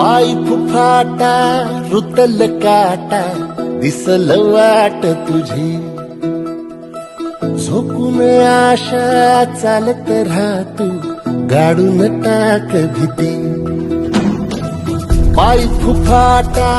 पाय फुफाटा रुतल काटा दिसल वाट तुझी. झोकून आशा चालत राहतू गाडून टाक भीती. पाय फुफाटा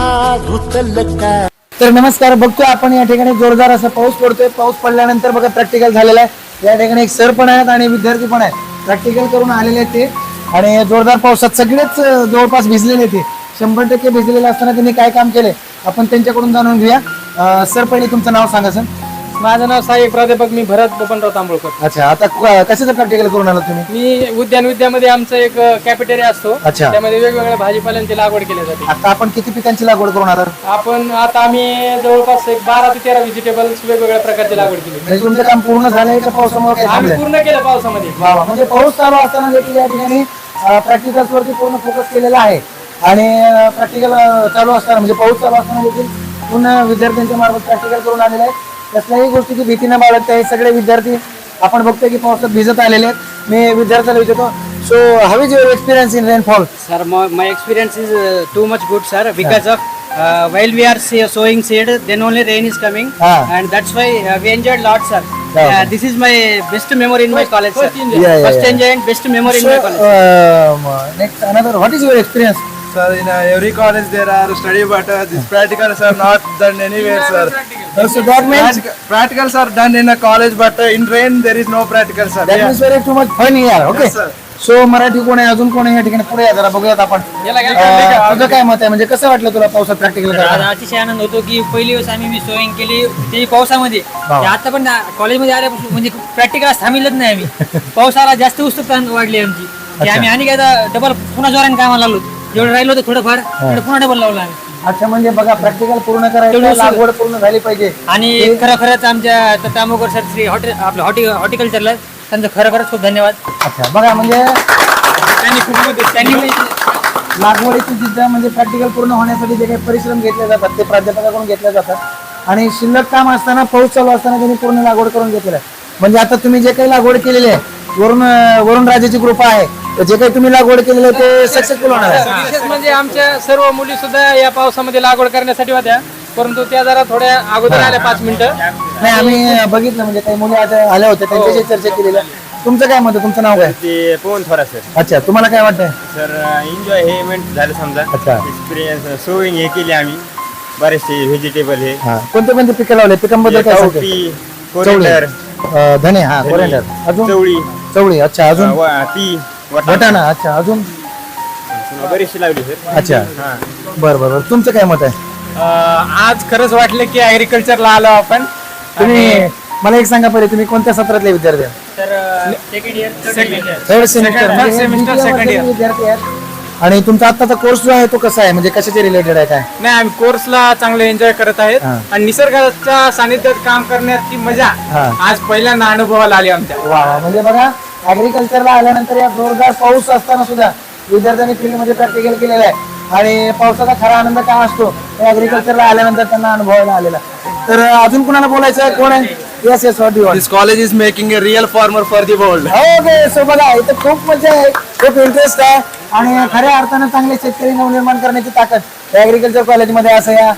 रुतल का तर नमस्कार बघतोय आपण या ठिकाणी जोरदार असा पाऊस पडतोय. पाऊस पडल्यानंतर बघा प्रॅक्टिकल झालेला आहे. या ठिकाणी एक सर पण आहेत आणि विद्यार्थी पण आहेत. प्रॅक्टिकल करून आलेले आहेत ते. आणि जोरदार पावसात सगळेच जवळपास भिजलेले ते. शंभर टक्के भिजलेले असताना त्यांनी काय काम केले? आपण त्यांच्याकडून जाणून घेऊया. सर पहिले तुमचं नाव सांगा सर. माझं नाव साई प्राध्यापक मी भरत बबनराव तांबोळकर. अच्छा आता कशाचं प्रॅक्टिकल करून आला तुम्ही? मी उद्यान विद्यामध्ये आमचं एक कॅफेटेरिया असतो. अच्छा. त्यामध्ये वेगवेगळ्या भाजीपाल्यांची लागवड केली जाते. आता आपण किती पिकांची लागवड करून आलात? आपण आता आम्ही जवळपास एक बारा ते तेरा व्हेजिटेबल्स वेगवेगळ्या प्रकारची लागवड केली. म्हणजे तुमचं काम पूर्ण का पावसामुळे काय आम्ही? पूर्ण केलं पावसामध्ये. म्हणजे पाऊस चालू असताना देखील या ठिकाणी प्रॅक्टिकल्स वरती पूर्ण फोकस केलेला आहे. आणि प्रॅक्टिकल चालू असताना म्हणजे पाऊस चालू असताना देखील पूर्ण विद्यार्थ्यांच्या मार्फत प्रॅक्टिकल करून आलेले आहे कसल्याही गोष्टीची भीती न बाळगता हे सगळे विद्यार्थी आपण बघतोय की पावसात भिजत आलेले आहेत. मी विद्यार्थ्याला विचारतो so how is your experience in rainfall my experience is uh, too much good, sir, because of uh, while we are se- sowing seed, then only rain is coming, Ah. and that's why uh, we enjoyed lot, sir. Yeah. Uh, this is my best memory in my college, sir. first enjoy. Yeah, yeah, First yeah. enjoy and best memory in So, my college. uh, next another, what is your experience? Sir, in uh, every college there are study, but uh, these practicals are not done anywhere, sir. Uh, so that means Practic- practicals are done in a college, but uh, in rain there is no practical, sir. that Yeah. means very too much fun here. Okay. Yes, sir. So Marathi कोण आहे? अजून कोण आहे? या ठिकाणी पुढे या जरा बघूयात आपण. अं, तुझं काय मत आहे? म्हणजे कसं वाटलं तुला पावसात प्रॅक्टिकल आज करायला अतिशय आनंद होतो की पहिली वेळेस आम्ही सोईंग केली ते पावसामध्ये. ते आता पण कॉलेजमध्ये आल्यापासून म्हणजे प्रॅक्टिकल थांबिलच नाही आम्ही. पावसाला जास्त उत्सुकता वाढली आमची. की आम्ही आणि काय डबल पुन्हा जोराने कामाला लागलो जेवढं राहिलो होतं थोडंफार तेवढं पुन्हा डबल लावलं आम्ही. अच्छा म्हणजे बघा प्रॅक्टिकल पूर्ण करायचं तेवढं. लागवड पूर्ण झाली पाहिजे. आणि खरं खरंच आमच्या त- तांबोकर सर श्री हॉटे आपलं हॉटी हॉर्टिकल्चरला त्यांचं खरं खरंच खूप धन्यवाद. अच्छा बघा म्हणजे त्यांनी खूप मदत- त्यांनी लागवडीची जिद्द म्हणजे प्रॅक्टिकल पूर्ण होण्यासाठी जे काही परिश्रम घेतले जातात ते प्राध्यापकाकडून घेतले जातात. आणि शिल्लक काम असताना पाऊस चालू असताना त्यांनी पूर्ण लागवड करून घेतलेलं आहे. म्हणजे आता तुम्ही जे काही लागवड केलेली आहे वरुण वरुण राजाची कृपा आहे तर जे काही तुम्ही लागवड केलेलं आहे ते सक्सेसफुल होणार आहे. विशेष म्हणजे आमच्या सर्व मुली सुद्धा या पावसामध्ये लागवड करण्यासाठी होत्या परंतु त्या जरा थोड्या अगोदर आल्या पाच मिनिटं. नाही आम्ही बघितलं म्हणजे काही मुली आता आल्या होत्या त्यांच्याशी चर्चा केलेली. आहे. तुमचं काय मत आहे? तुमचं नाव काय? ते पवन थोडा सर. अच्छा तुम्हाला काय वाटतंय? सर एन्जॉय हे इव्हेंट झालं समजा. अच्छा. एक्सपिरियन्स सोविंग हे केली आम्ही. बरेचसे व्हेजिटेबल हे. हा. कोणते कोणते पिकं लावले? पिकांबद्दल काय सांगते कावटी कोरिंडर धने हा कोरिंडर अजून? चवळी. चवळी अच्छा अजून? व- ती वाटाणा. वटाणा अच्छा अजून? बरीचशी लावली सर. अच्छा. हा. बर बर बर. तुमचं काय मत आहे? आज खरंच वाटलं की ऍग्रिकल्चरला आलो आपण. तुम्ही मला एक सांगा पहिले तुम्ही कोणत्या सत्रातले विद्यार्थी आहात? तर second year third semester third semester, second year. विद्यार्थी आहेत. आणि तुमचा आत्ताचा कोर्स जो आहे तो कसा आहे? म्हणजे कशाचे रिलेटेड आहे काय? नाही आम्ही कोर्सला चांगले एन्जॉय करत आहेत. हा. आणि निसर्गाच्या सानिध्यात काम करण्याची मजा हा. आज पहिल्यांदा अनुभवाला आली आमच्या. वा वा. म्हणजे बघा ऍग्रिकल्चरला आल्यानंतर या जोरदार पाऊस असताना सुद्धा विद्यार्थ्यांनी फील्डमध्ये प्रॅक्टिकल केलेलं आहे. आणि पावसाचा खरा आनंद काय असतो? ऍग्रिकल्चरला आल्यानंतर त्यांना अनुभवायला आलेला तर अजून कोणाला बोलायचं आहे? कोण आहे? Yes yes you is making a real farmer for the world. Okay so बघा इथं खूप मजा आहे. खूप इंटरेस्ट आहे. आणि खऱ्या अर्थानं चांगले शेतकरी नवनिर्माण करण्याची ताकद ऍग्रिकल्चर कॉलेजमध्ये असं या.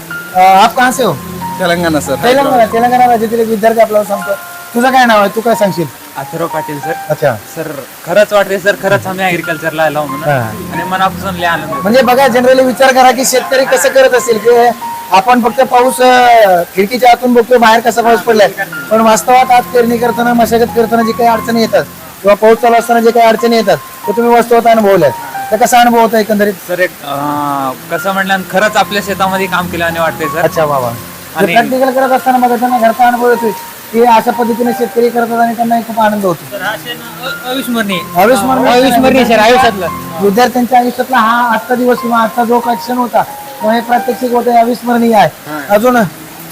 आप कहाँ से हो? Telangana, sir. तेलंगणा तेलंगणा राज्यातील एक विद्यार्थी आपल्याला सांगतो. तुझं काय नाव आहे? तू काय सांगशील? अथर्व पाटील सर. अच्छा. सर खरंच वाटते सर खरंच आम्ही ऍग्रिकल्चरला आलो म्हणून. हा. आणि मनापासून लय आनंद होतो. म्हणजे बघा जनरली विचार करा की शेतकरी कसं करत असेल की आपण फक्त पाऊस अं, खिडकीच्या आतून बघतोय बाहेर कसा पाऊस पडलाय. पण वास्तवात आज पेरणी करताना मशागत करताना जे काही अडचणी येतात किंवा पाऊस चालू असताना जे काही अडचणी येतात ते तुम्ही वास्तवात अनुभवल्यात तर कसा अनुभव होता एकंदरीत? सर एक अं, कसं म्हणलं खरंच आपल्या शेतामध्ये काम केल्याने वाटते सर. अच्छा बाबा आणि- प्रॅक्टिकल करत असताना बघा त्यांना घरचा अनुभव येतोय. की अशा पद्धतीने शेतकरी करतात आणि त्यांना खूप आनंद होतो. अविस्मरणीय. अविस्मरणीय. अविस्मरणीय सर आयुष्यातलं. विद्यार्थ्यांच्या आयुष्यातला हा आजचा दिवस किंवा आजचा जो काही क्षण होता तो हे प्रात्यक्षिक होते अविस्मरणीय आहे. अजून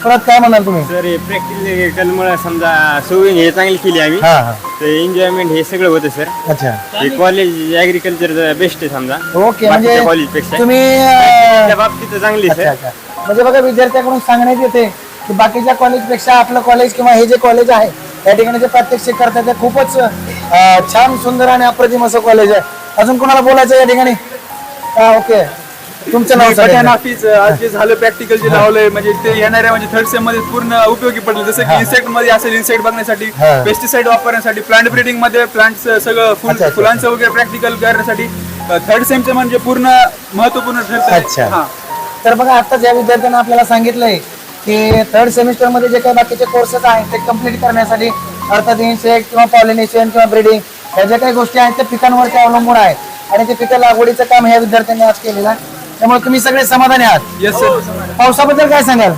परत काय म्हणाल तुम्ही? सर हे प्रॅक्टिकल मुळे समजा सोविंग हे चांगली केली आम्ही. हा हा. तर एन्जॉयमेंट हे सगळं होतं सर. अच्छा. हे कॉलेज ऍग्रिकल्चर बेस्ट आहे समजा. ओके म्हणजे कॉलेजपेक्षा तुम्ही अं, त्या बाबतीत चांगली आहे, अच्छा सर. अच्छा. म्हणजे बघा विद्यार्थ्याकडून सांगण्यात येते की बाकीच्या कॉलेजपेक्षा आपलं कॉलेज किंवा हे जे कॉलेज आहे त्या ठिकाणी जे प्रात्यक्षिक करतात ते खूपच छान सुंदर आणि अप्रतिम असं कॉलेज आहे. अजून कोणाला बोलायचं या ठिकाणी? ओके. तुमचं नाव जे झालं प्रॅक्टिकल जे लावलंय म्हणजे ते येणाऱ्या म्हणजे थर्ड सेममध्ये पूर्ण उपयोगी पडलं. जसं की इन्सेक्टमध्ये असेल इन्सेक्ट बघण्यासाठी. पेस्टिसाइड वापरण्यासाठी प्लांट ब्रिडिंगमध्ये प्लांट सगळं फुल. फुलांचं वगैरे प्रॅक्टिकल करण्यासाठी थर्ड सेमचं म्हणजे पूर्ण महत्त्वपूर्ण. ठरतं तर बघा आता ज्या विद्यार्थ्यांना आपल्याला सांगितलंय की थर्ड सेमिस्टरमध्ये जे काही बाकीचे कोर्सेस आहेत ते कंप्लीट करण्यासाठी अर्थात इन्सेक्ट किंवा पॉलिनेशन किंवा ब्रिडिंग ह्या ज्या काही गोष्टी आहेत त्या पिकांवरती अवलंबून आहेत. आणि ते पिकं लागवडीचं काम ह्या विद्यार्थ्यांनी आज केलेलं आहे. त्यामुळे तुम्ही सगळे समाधानी आहात? येस सर पावसाबद्दल काय सांगाल?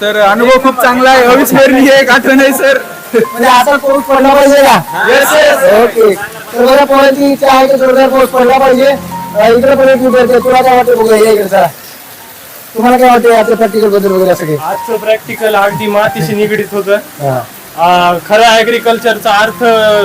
सर अनुभव खूप चांगला आहे. अविस्मरणीय एक आठवण आहे सर म्हणजे आता पाऊस पडला पाहिजे का? ओके तर बघा पोरांची इच्छा आहे की जोरदार पाऊस पडला पाहिजे. इकडे पण एक विद्यार्थी. तुला काय वाटतं? बघूया इकडे जरा. तुम्हाला काय वाटतं याचं प्रॅक्टिकलबद्दल वगैरे असं काही? आजचं प्रॅक्टिकल अगदी मातीशी निगडीत होतं. हा. आ, खऱ्या ऍग्रिकल्चरचा अर्थ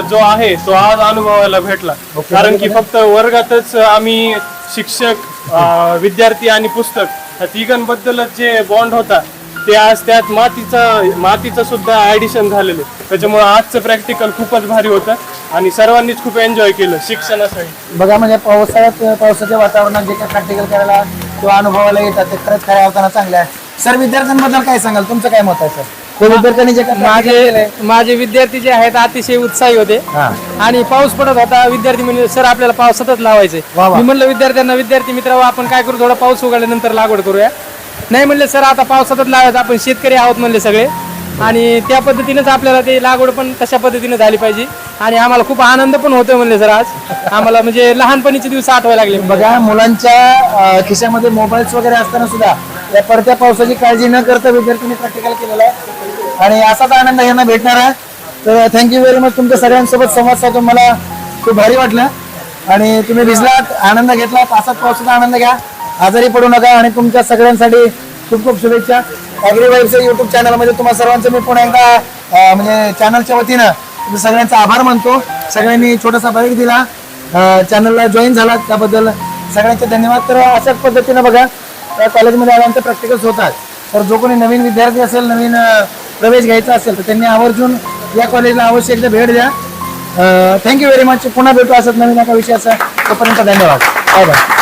जो आहे तो आज अनुभवायला भेटला. कारण की फक्त वर्गातच आम्ही शिक्षक आ, विद्यार्थी आणि पुस्तक या तिघांबद्दलच जे बॉन्ड होता ते आज त्यात मातीचं मातीचं सुद्धा ऍडिशन झालेलं आहे. त्याच्यामुळे आजचं प्रॅक्टिकल खूपच भारी होतं आणि सर्वांनीच खूप एन्जॉय केलं शिक्षणासाठी. बघा म्हणजे पावसाळ्यात पावसाच्या वातावरणात जे काही प्रॅक्टिकल करायला किंवा अनुभवाला येतात ते खरंच खऱ्या अर्थानं चांगले आहे. सर विद्यार्थ्यांबद्दल काय सांगाल? तुमचं काय मत आहे सर? विद्यार्थ्यांनी जे माझे माझे विद्यार्थी जे आहेत अतिशय उत्साही होते. हा. आणि पाऊस पडत होता विद्यार्थी म्हणजे सर आपल्याला पावसातच लावायचे वा वा. मी म्हणलं विद्यार्थ्यांना विद्यार्थी मित्र आपण काय करू थोडा पाऊस उघडल्यानंतर लागवड करूया. नाही म्हणले सर आता पावसातच लावायचं आपण शेतकरी आहोत म्हणले सगळे. आणि त्या पद्धतीनेच आपल्याला ते लागवड पण तशा पद्धतीने झाली पाहिजे. आणि आम्हाला खूप आनंद पण होतोय म्हणले सर आज. आम्हाला म्हणजे लहानपणीचे दिवस आठवायला लागले बघा मुलांच्या खिशामध्ये मोबाईल्स वगैरे असताना सुद्धा या पडत्या पावसाची काळजी न करता विद्यार्थ्यांनी प्रॅक्टिकल केलेलं आहे. आणि असाच आनंद यांना भेटणार आहे. तर थँक्यू व्हेरी मच तुमच्या सगळ्यांसोबत संवाद साधून मला खूप भारी वाटलं. आणि तुम्ही भिजलात आनंद घेतला असाच पावसाचा आनंद घ्या. आजारी पडू नका. आणि तुमच्या सगळ्यांसाठी खूप खूप शुभेच्छा. ॲग्रीवाईफच्या युट्यूब चॅनलमध्ये तुम्हा सर्वांचं मी पुन्हा एकदा म्हणजे चॅनलच्या वतीनं सगळ्यांचा आभार मानतो. सगळ्यांनी छोटासा ब्रेक दिला. चॅनलला जॉईन झाला. त्याबद्दल सगळ्यांचे धन्यवाद. तर अशाच पद्धतीनं बघा त्या कॉलेजमध्ये आल्यानंतर प्रॅक्टिकल्स होतात. तर जो कोणी नवीन विद्यार्थी असेल नवीन प्रवेश घ्यायचा असेल तर त्यांनी आवर्जून या कॉलेजला अवश्य एकदा भेट द्या. थँक्यू व्हेरी मच पुन्हा भेटू असत नवीन एका विषयाचा. तोपर्यंत धन्यवाद. Bye bye